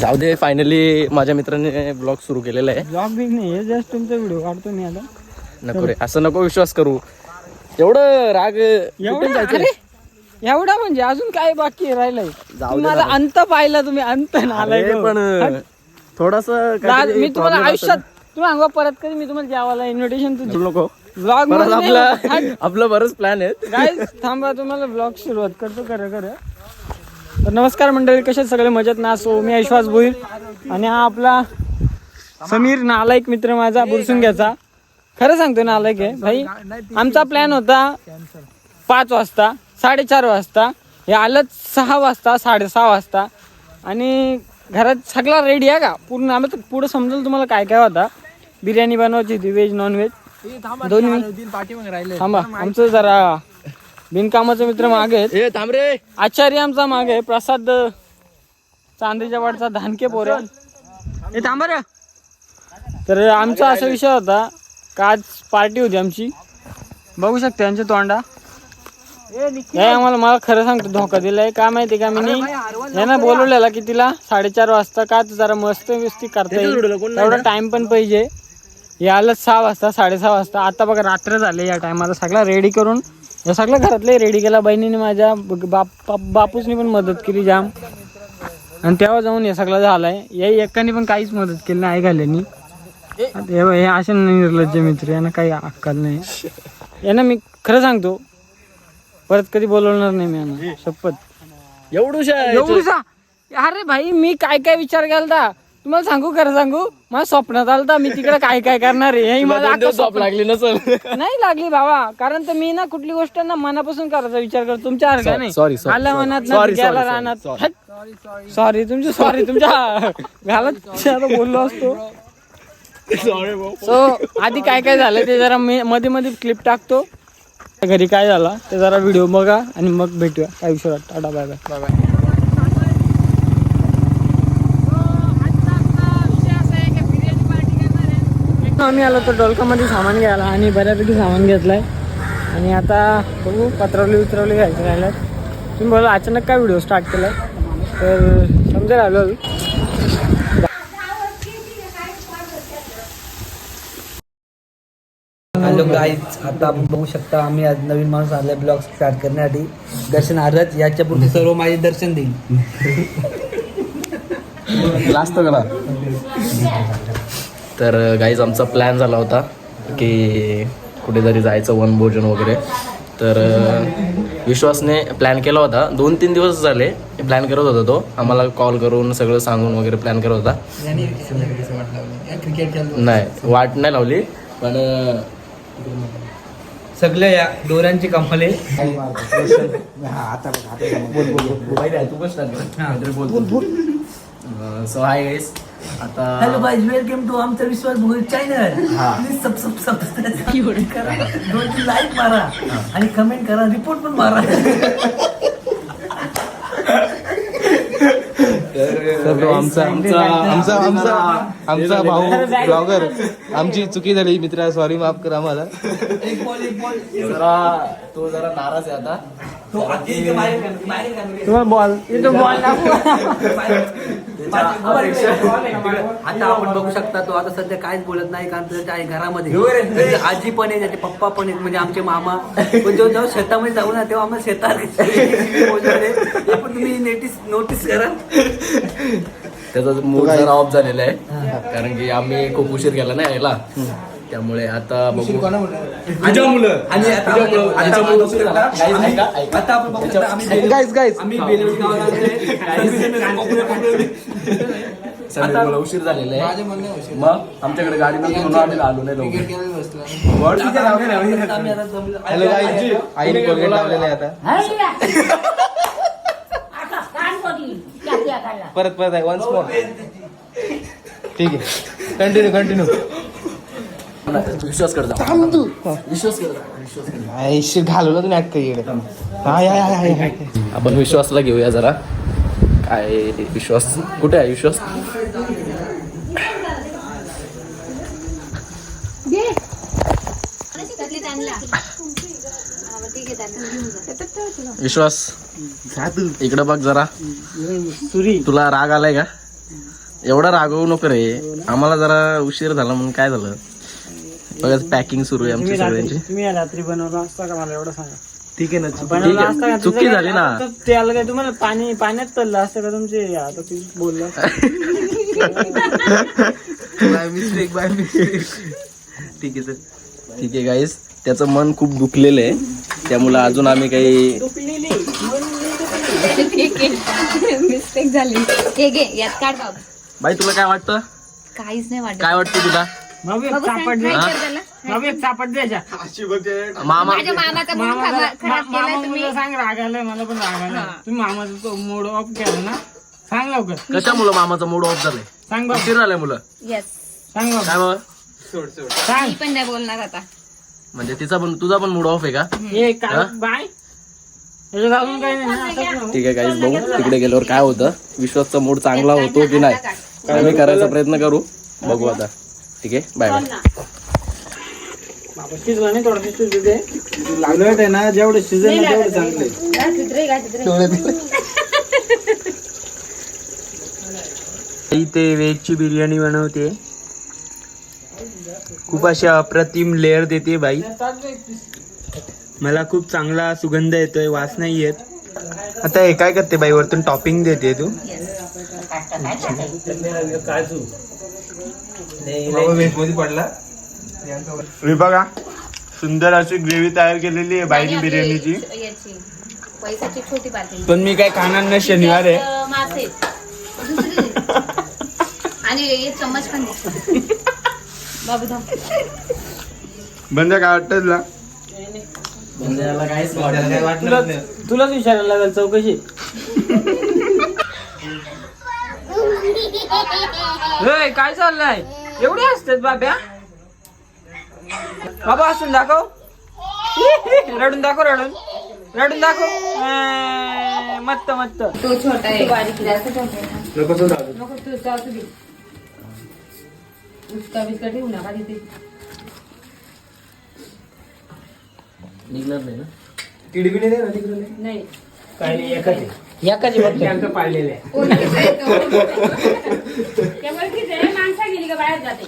जाऊ दे फायनली माझ्या मित्राने ब्लॉग सुरू केलेला आहे. ब्लॉग बिग नाही हे जस्ट तुमचा व्हिडिओ काढतो मी आता. नको रे असं नको विश्वास करू. एवढं राग कुठून एवढा? जायचं? अरे, एवढा म्हणजे अजून काय बाकी आहे राहिलंय? जाऊ दे तुम्हाला अंत पाहिला तुम्ही अंत नालायक अरे हो. पण थोडस राज, मी तुम्हाला आयुष्यात तुम्ही सांगा परत कधी मी तुम्हाला जेवायला इन्व्हिटेशन तुझी. नको ब्लॉग परत आपलं आपलं बरंच प्लॅन आहेत. काय थांबा तुम्हाला ब्लॉग सुरुवात करतो खरं खरं. तर नमस्कार मंडळी कसे सगळे? मजेत ना? सो मी ऐश्वास भोईर आणि हा आपला समीर नालायक मित्र माझा बुरसुंग्याचा. खरं सांगतो नालायक आहे भाई आमचा प्लॅन होता पाच वाजता साडेचार वाजता हे आलंच सहा वाजता साडेसहा वाजता. आणि घरात सगळा रेडी आहे का? पूर्ण आम्ही तर पुढं समजेल तुम्हाला काय काय होता. बिर्याणी बनवायची होती व्हेज नॉन व्हेज दोन्ही थांबा आमचं जरा बिनकामाचे मित्र मागे आहेत. ए थांब रे. आचार्य आमचा मागे प्रसाद चांदीच्या वाडचा धानके पोरे. हे थांबा रे तर आमचा असा विषय होता का आज पार्टी होती आमची. बघू शकते यांच्या तोंडा. हे आम्हाला मला खरं सांगतो धोका दिलाय. का माहिती का मी यांना बोलवलेला की तिला साडेचार वाजता का तर जरा मस्त व्यस्ती करता येईल. तेवढा टाइम पण पाहिजे. हे आलं सहा वाजता साडेसहा वाजता. आता बघा रात्र झाले या टायमाला सगळा रेडी करून या सगळ्या घरातले रेडी केला. बहिणीने माझ्या बाप बाप- बापूसनी पण मदत केली जाम. आणि तेव्हा जाऊन हे सगळं झालंय. या एकाने पण काहीच मदत केली नाही घाल्यानी हे असे निर्लज्ज मित्र यांना काही अक्कल नाही. यांना मी खरं सांगतो परत कधी बोलवणार नाही मी यांना शपथ. एवढूशा एवढूसा अरे भाई मी काय काय विचार केलता? तुम्हाला सांगू खरं सांगू? मला स्वप्नात आलता मी तिकडे काय काय करणार आहे? हे स्वप्न- लागली नसल. नाही लागली बाबा कारण तर मी ना कुठली गोष्ट ना मनापासून करायचा विचार करतो. तुमच्या सारखा नाही sorry, sorry, आल्या sorry. मनात Sorry, गेला sorry, रानात सॉरी तुमची सॉरी तुमच्या घालत बोललो असतो. सो आधी काय काय झालं ते जरा मी मध्ये मध्ये क्लिप टाकतो. घरी काय झाला ते जरा व्हिडिओ बघा आणि मग भेटूया. काय विषय टाटा बाय बाय बाय आम्ही आलो तर डोलकामध्ये सामान घ्यायला आणि बऱ्यापैकी सामान घेतलंय. आणि आता बघू पत्रवली उतरवली घ्यायचं राहिल्यात. तुम्ही बोला अचानक काय व्हिडिओ स्टार्ट केलाय? तर समजेल आलो हॅलो गाईज आता आपण बघू शकता आम्ही आज नवीन माणूस आलाय ब्लॉग स्टार्ट करण्यासाठी. दर्शन आरच याच्यापुढे सर्व माझे दर्शन देईल. लास्ट करा. तर गाईज आमचा प्लॅन झाला होता की कुठेतरी जायचं वनभोजन वगैरे. तर विश्वासने प्लॅन केला होता. दोन तीन दिवस झाले प्लॅन करत होता तो. आम्हाला कॉल करून सगळं सांगून वगैरे प्लॅन करत होता. नाही वाट नाही लावली पण सगळ्या या दोऱ्यांची कमाले सो हाय गाईस आता हॅलो गाईज वेलकम टू आमचा Vishwas Bhoir channel please sub sub subscribe करा. दोन लाईक मारा आणि कमेंट करा रिपोर्ट पण मारा तर तो आमचा आमचा आमचा आमचा आमचा भाऊ ब्लॉगर आमची चुकी झाली मित्रा सॉरी माफ कर आम्हाला. एक बॉल एक बॉल जरा तो जरा नाराज आहे आता. तो आधी बाहेर कर, बाहेर कर. तुम्हाला बॉल बॉल आता आपण बघू शकता तो आता सध्या काहीच बोलत नाही कारण त्याच्या आई घरामध्ये आजी पण आहे त्याचे पप्पा पण आहेत म्हणजे आमचे मामा. पण जेव्हा जेव्हा शेतामध्ये जाऊ ना तेव्हा आम्हाला शेतात. आपण तुम्ही नोटीस नोटीस करा. त्याचा मूड जरा ऑफ झालेला आहे कारण की आम्ही खूप उशीर केला ना यायला. त्यामुळे आता बघू. तुझ्या मुलं. आणि आता आता आपण बघू शकता, आम्ही- आता आपण बघू शकता, आम्ही बेल- गाईज गाईज आम्ही बेलवडी गावाला आलोय. सगळे मला उशीर झालेला आहे. मग आमच्याकडे गाडी नव्हती म्हणून आम्ही आलो नाही लवकर. आम्ही. आता जमलं. हॅलो गाईज आईने कोलगेट लावलेलं आहे आता. परत परत आहे वन्स मोर ठीक आहे. कंटिन्यू कंटिन्यू विश्वास विश्वास आयुष्य घालवलं इकडे. हाय हाय हाय हाय आपण विश्वासला घेऊया जरा. काय विश्वास? कुठे आहे विश्वास? हा, विश्वास इकडे बघ जरा. सुरी तुला राग आलाय का? एवढा रागवू नको रे. आम्हाला जरा उशीर झाला म्हणून काय झालं? बघा पॅकिंग सुरू आहे आमची सगळ्यांची. तुम्ही या रात्री बनवला असता का मला एवढं सांगा? ठीक आहे ना बनवला असता का चुकी झाली काय- ना. आता ते आलं काय तुम्हाला पाणी पाण्यात चाललं असतं का तुमचे? आता तू बोलला बाय मिस्टेक बाय मिस्टेक ठीक आहे सर ठीक आहे गाईस त्याचं मन खूप दुखलेलं आहे. त्यामुळे अजून आम्ही काही मिस्टेक झाली. हे घे यात काढ बाबू. बाई तुला काय वाटतं? काहीच नाही वाटत. काय वाटतं तुला? बाबू एक बाबू चापट सांग, द्या काय कर चापट द्यायच्या मामा माझ्या मामाचा मूड मामा खराब खराब केलाय मामा तुम्ही. मुलं सांग रागायलाय मला पण रागायला तुम्ही मामाचा तो मूड ऑफ केला ना? सांग लवकर. कशामुळं मामाचा मूड ऑफ झालाय? सांग बाबू उशीर मुलं. येस सांग बाबू काय बाबा सांग. मी पण नाही बोलणार आता. म्हणजे तिचा पण तुझा पण मूड ऑफ आहे का? हे काय? बाय. याच्यात अजून काही नाही ना? आता ठीक आहे काहीच बघू तिकडे गेल्यावर काय होतं. विश्वासचा मूड चांगला होतो की नाही? आम्ही करायचा प्रयत्न करू. बघू आता. ठीक आहे? बाय बाय बाबा शिजवा नाही थोडं शिजू दे. उलट आहे ना जेवढं शिजेल ना तेवढं चांगलं इथे व्हेजची बिर्याणी बनवते. खूप अशा अप्रतिम लेअर देते बाई. मला खूप चांगला सुगंध येतोय वास नाही येत. आता हे काय करते बाई वरतून टॉपिंग देते तू? मध्ये पडला. हे? बघा सुंदर अशी ग्रेव्ही तयार केलेली आहे बाईनी बिर्याणीची. याची पैशाची छोटी पार्टी पण मी काय खाणार नाही शनिवार आहे. मासे. आणि एक चम्मच पण दे. बाबू बंद काय वाटतं तुला तुला तुलाच विचारायला लागेल चौकशी. होय काय चाललंय? एवढे असतात बाब्या? बाबा असून दाखव. रडून दाखव रडून. रडून दाखव. मस्त मस्त. तो छोटा आहे. बारीक जास्त छोटा आहे नको तू जाऊ तू दे. उचका बिचका ठेवू नका तिथे निघणार नाही ना? नाही एकाची फक्त. पाळलेले ओळखीचं आहे, माणसा गेली का बाहेर जाते.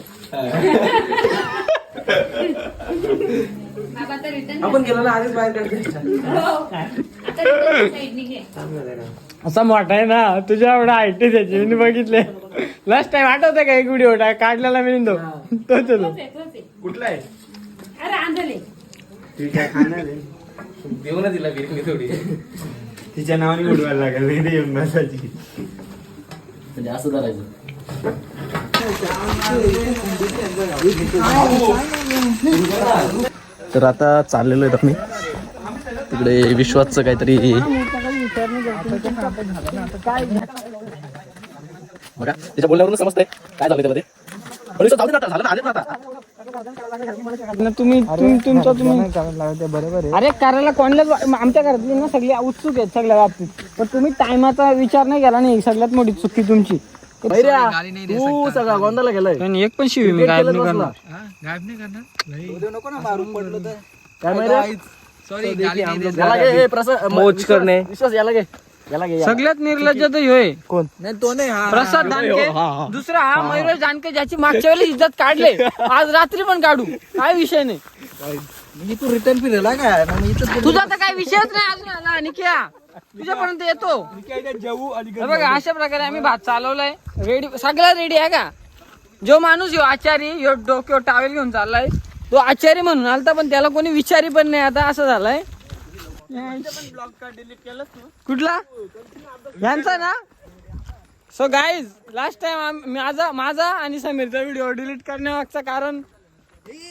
आपण गेलो ना आधीच बाहेर घे असं मोठा आहे ना तुझ्या एवढा आयटी त्याची मी बघितले. लास्ट टाइम आठवते का एक व्हिडिओ काढलेला मी तो तो चलो. कुठला आहे? अरे आंधळे. ठीक आहे खाणार देऊ ना तिला बिर्याणी थोडी. तिच्या नावाने उडवायला लागेल येऊन बसायची. म्हणजे असं करायचं तर आता चाललेलो आहेत आम्ही तिकडे विश्वासचं काहीतरी बघा त्याच्या बोलण्यावरून समजतंय काय झालं त्यामध्ये. तुम्ही तुम्ही तुमचं तुम्ही बरोबर अरे करायला कोणालाच आमच्या घरातली ना सगळी उत्सुक आहेत सगळ्या बाबतीत. पण तुम्ही टायमाचा विचार नाही केला नाही सगळ्यात मोठी चुकी तुमची. तू सगळा गोंधळला गेलाय. आणि एक पण शिवी मी गायब नाही करणार. काय माहिती? याला घे, हे प्रसाद मोच करणे. विश्वास याला घे. सगळ्यात निर्लज्ज तर होय कोण? नाही तो नाही प्रसाद दानके. दुसरा हा मयुरेश दानके ज्याची मागच्या वेळेस इज्जत काढले. आज रात्री पण काढू. काय विषय नाही. तू रिटर्न फिरला काय? तुझा तर काय विषयच नाही अजून. आला निकिया तुझ्यापर्यंत येतो. हे बघा अशा प्रकारे आम्ही भात चालवलाय. रेडी सगळं रेडी आहे का? जो माणूस यो आचारी यो डोक्यावर टावेल घेऊन चाललाय तो आचारी म्हणून आलता पण त्याला कोणी विचारी पण नाही. आता असं झालंय. कुठला? यांचा ना? सो गाईज लास्ट टाइम माझा माझा आणि समीरचा व्हिडिओ डिलीट करण्यामागचं कारण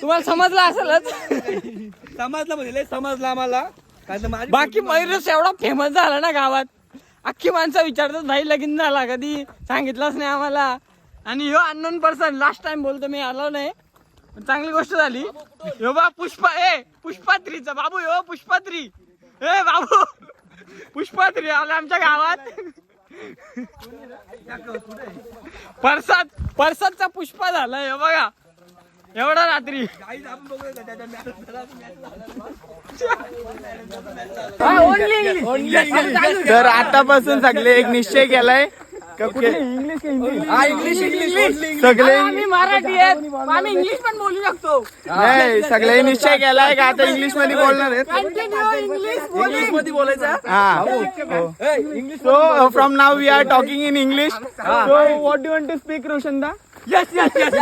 तुम्हाला समजलं असेलच. समजला म्हणजे समजला आम्हाला. माझी बाकी मयुरेश एवढा फेमस झाला ना गावात. अख्खी माणसं विचारतात भाई लगीन झाला कधी? सांगितलंच नाही आम्हाला. आणि ह्यो अननोन पर्सन लास्ट टाइम बोलतो मी आलो नाही. पण चांगली गोष्ट झाली. ह्यो बा पुष्पा ए पुष्पात्रीचा. बाबू ह्यो पुष्पात्री. ए बाबू पुष्पात्री आला आमच्या गावात. परसाद परसादचा पुष्पा झाला हे बघा. एवढा रात्री. तर आतापासून सगळे एक निश्चय केलाय. इंग्लिश सगळे मराठी आहेत. आम्ही इंग्लिश पण बोलू शकतो. नाही सगळे निश्चय केलाय का आता इंग्लिशमध्ये बोलणार इंग्लिशमध्ये बोलायचं? हा. So from now we are talking in English so what you want to speak रोशनदा yes yes yes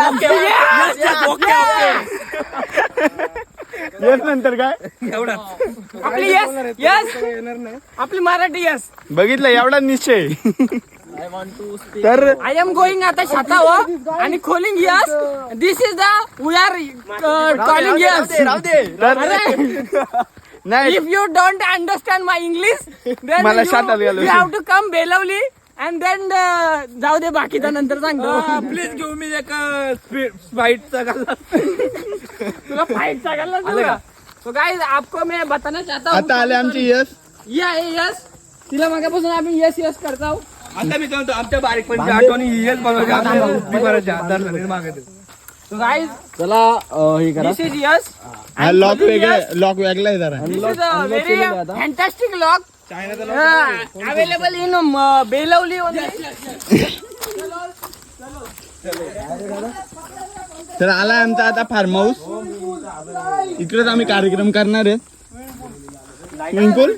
yes नंतर काय? आपली यस यस आपली मराठी यस बघितलं एवढा निश्चय. तर आय एम गोईंग आता शातावर आणि खोलिंग yes this is the we are calling yes नाही. If you don't understand my English मला शाताला. You have to come Belavali and then जाऊ दे बाकीचा नंतर सांगतो. प्लीज घेऊ मी एक स्पाईटचा तुला फाईट सांगायला सो गाइस आपको मैं बताना चाहता हूँ आता आले आमची यस ये आहे यस तिला मागापासून आम्ही यस यस करता आहोत आता मी सांगतो आमच्या बारीक पण आठवणी हेच बनवायचे आमच्या बुद्धी करायच्या धरलं नाही मागं. सो गाइस चला हे करा. यस हा लॉक वेगळा लॉक वेगळा आहे जरा. This is uh, Belavli only. तर आला आमचा आता फार्म हाऊस इकडेच आम्ही कार्यक्रम करणार आहेत स्विमिंग पूल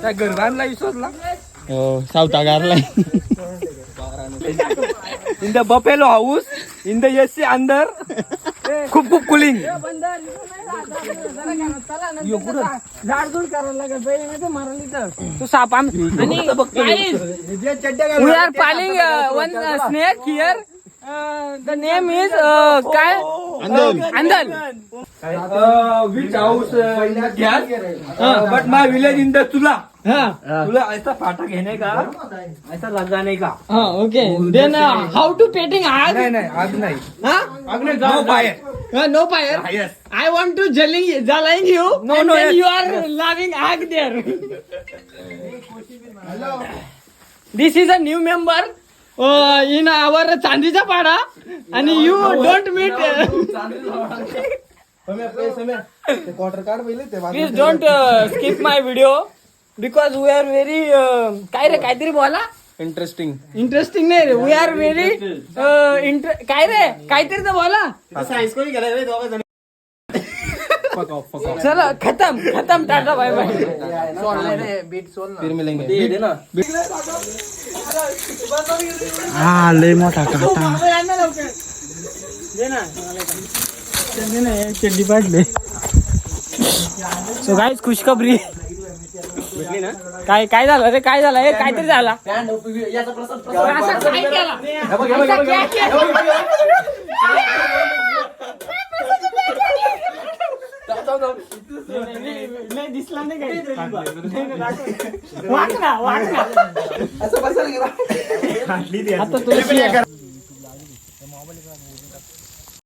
त्या गरबांना विसरला south आगारला in the buffalo house in the AC अंदर खूप खूप कुलिंग झाडझूड करायला लागेल पहिले नाही तर मारायला तर. तो साप आम आणि we are pulling one snake here the name is काय? अंदल. Andal which house gas but my village in the तुला तुला ऐसा फाटा घेणे का? ऐसा लगाने का? हा ओके देन हाऊ टू पेटिंग आग? नाही नाही आग नाही. हा आग नाही जाऊ बाहेर. No fire Yes. I want to jelling jalaing you. No, and no, then yes. you are loving ag there. this is a new member uh, in our चांदीचा पाडा आणि you don't meet. Please don't uh, skip my video because we are very uh, काय रे काहीतरी बोला interesting interesting नाही रे. We are very काय रे? काहीतरी तर बोला. चला खतम खतम टाटा बाय बाय फिर मिलेंगे. दे दे ना. हा लय मोठा काटा. चड्डी पाडले. सो गाईज खुशखबरी. काय काय झालं रे? काय झालं? हे काहीतरी झाला. याचा प्रसाद असं काय केलं? असं काय केलं? नाही दिसला नाही काही वाट ना वाट ना. आता तुला